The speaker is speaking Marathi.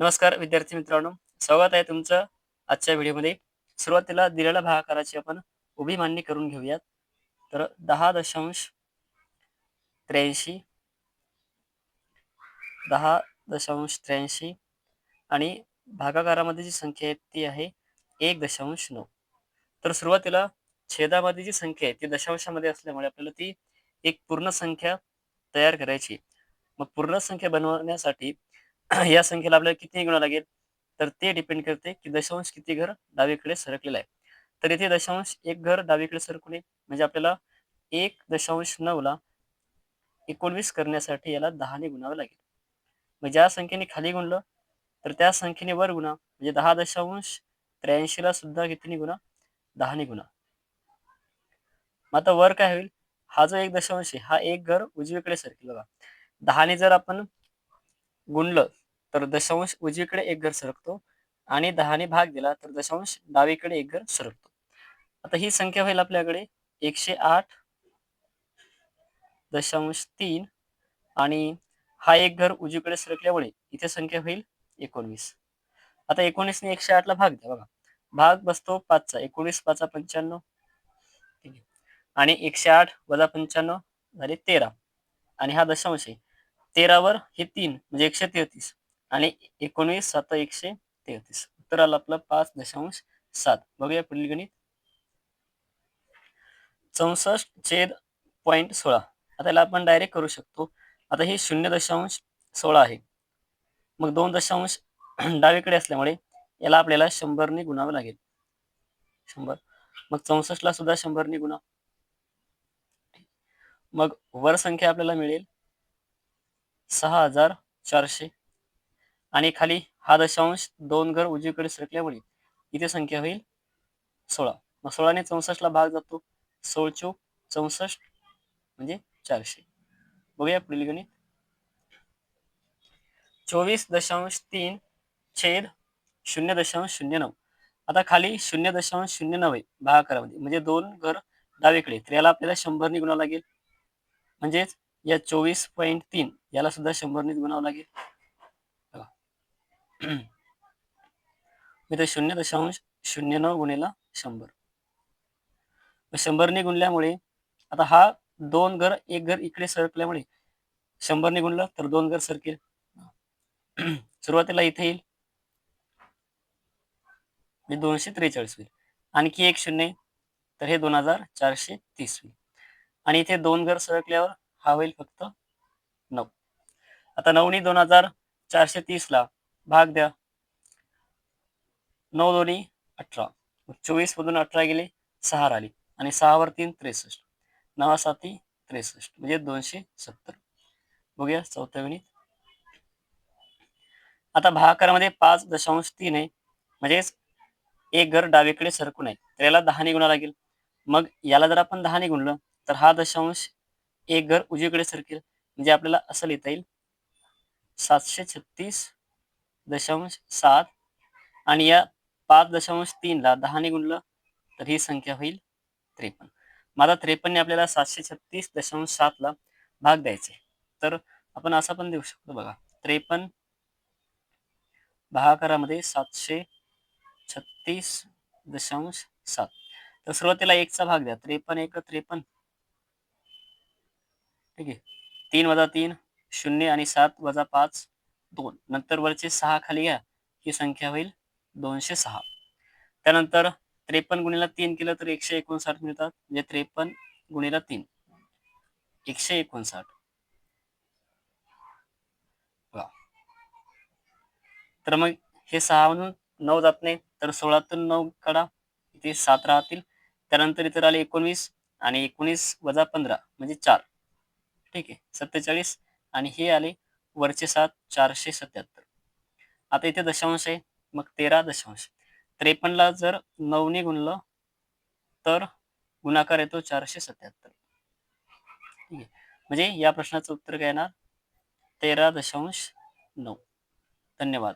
नमस्कार विद्यार्थी मित्रांनो. स्वागत आहे तुमचं आजच्या व्हिडिओमध्ये. सुरुवातीला दिलेल्या भागाकाराची आपण उभी मांडणी करून घेऊयात. तर दहा दशांश त्र्याऐंशी दहा दशांश त्र्याऐंशी आणि भागाकारामध्ये जी संख्या आहे ती आहे एक दशांश नऊ. तर सुरुवातीला छेदामध्ये जी संख्या आहे ती दशांशामध्ये असल्यामुळे आपल्याला ती एक पूर्ण संख्या तयार करायची. मग पूर्ण संख्या बनवण्यासाठी या संख्येला आपल्याला किती गुणा लागेल? तर ते डिपेंड करते की दशांश किती घर डावीकडे सरकलेला आहे. तर इथे दशांश एक घर डावीकडे सरकले म्हणजे आपल्याला एक दशांश नऊला एकोणवीस करण्यासाठी याला दहाने गुणावं लागेल. मग ज्या संख्येने खाली गुणलं तर त्या संख्येने वर गुणा. म्हणजे दहा दशांश त्र्याऐंशीला सुद्धा कितीने गुणा दहाने गुणा. मग आता वर काय होईल? हा जो एक दशांश आहे हा एक घर उजवीकडे सरकेल बघा. दहाने जर आपण गुणलं तर दशांश उजवीकडे एक घर सरकतो आणि दहाने भाग दिला तर दशांश डावीकडे एक घर सरकतो. आता ही संख्या होईल आपल्याकडे एकशे आठ दशांश तीन आणि हा एक घर उजवीकडे सरकल्यामुळे इथे संख्या होईल एकोणवीस. आता एकोणीसने एकशे आठला भाग द्या बघा. भाग बसतो पाचचा एकोणीस पाचा पंच्याण्णव. ठीक आहे. आणि एकशे आठ वजा पंच्याण्णव झाले तेरा. आणि हा दशांश आहे. तेरावर हे तीन म्हणजे एकशे तेहतीस आणि एकोणवीस सात एकशे तेहतीस. उत्तर आलं आपलं पाच दशांश सात. बघूया पुढील गणित. चौसष्ट छेद पॉईंट सोळा. आता याला आपण डायरेक्ट करू शकतो. आता हे शून्य दशांश सोळा आहे. मग दोन दशांश डावीकडे असल्यामुळे याला आपल्याला शंभरने गुणावं लागेल. शंभर. मग चौसष्टला सुद्धा शंभरने गुणा मग वर संख्या आपल्याला मिळेल सहा हजार चारशे. आणि खाली हा दशांश दोन घर उजवीकडे सरकल्यामुळे इथे संख्या होईल सोळा. मग सोळाने चौसष्टला भाग जातो सोळ चौक चौसष्ट म्हणजे चारशे. बघूया पुढील गणित. चोवीस दशांश तीन छेद शून्य दशांश शून्य नऊ. आता खाली शून्य दशांश शून्य नऊ आहे भागाकारामध्ये. म्हणजे दोन घर डावीकडे. तर याला आपल्याला शंभर गुणा लागेल. म्हणजेच या चोवीस पॉईंट तीन. याला सुद्धा शंभरनीच गुणावं लागेल. मी शून्य दशांश शून्य नऊ गुणेला शंभर. शंभरने गुणल्यामुळे आता हा दोन घर एक घर इकडे सरकल्यामुळे शंभरने गुणलं तर दोन घर सरकेल. सुरुवातीला इथे येईल. मी दोनशे त्रेचाळीस होईल. आणखी एक शून्य तर हे दोन हजार चारशे तीस होईल. आणि इथे दोन घर सरकल्यावर हा होईल फक्त नऊ. आता नऊनी दोन हजार चारशे तीस ला भाग द्या. नऊ दोन्ही अठरा. चोवीस मधून अठरा गेले सहा राहिली. आणि सहावर तीन त्रेसष्ट. नवा साती त्रेसष्ट. म्हणजे दोनशे सत्तर. बघूया चौथ्या गणित. आता भागाकारामध्ये पाच दशांश तीन आहे. म्हणजेच एक घर डावीकडे सरकून आहे तर याला दहाने गुणा लागेल. मग याला जर आपण दहाने गुणलं तर हा दशांश एक घर उजवीकडे सरकेल. म्हणजे आपल्याला असं लिहिता येईल. सातशे छत्तीस दशांश सात आणि या पाच दशांश तीनला दहाने गुणलं तर ही संख्या होईल त्रेपन्न. माझा त्रेपन्नने आपल्याला सातशे छत्तीस दशांश सातला भाग द्यायचे. तर आपण असा पण देऊ शकतो बघा. त्रेपन्न भागाकारामध्ये सातशे छत्तीस दशांश सात. तर सुरुवातीला एकचा भाग द्या. त्रेपन्न एक त्रेपन्न. ठीक आहे. तीन वजा तीन शून्य आणि सात वजा पाच दोन. नंतर वरचे सहा खाली घ्या. ही संख्या होईल दोनशे सहा. त्यानंतर त्रेपन्न गुणीला तीन केलं तर एकशे एकोणसाठ मिळतात म्हणजे त्रेपन्न गुणीला तीन. एकशे एकोणसाठ. तर मग हे सहा म्हणून नऊ जात नाही तर सोळातून नऊ काढा. इथे सात राहतील. त्यानंतर इतर आले एकोणवीस आणि एकोणीस वजा पंधरा म्हणजे चार. ठीक आहे सत्तेचाळीस. आणि हे आले वरचे सात चारशे सत्याहत्तर. आता इथे दशांश आहे मग तेरा दशांश. त्रेपन्नला जर नऊने गुणलं तर गुणाकार येतो चारशे सत्याहत्तर. ठीक आहे. म्हणजे या प्रश्नाचं उत्तर काय येणार? तेरा दशांश नऊ. धन्यवाद.